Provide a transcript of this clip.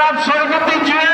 জনাব সৈফুদ্দিন জুয়েল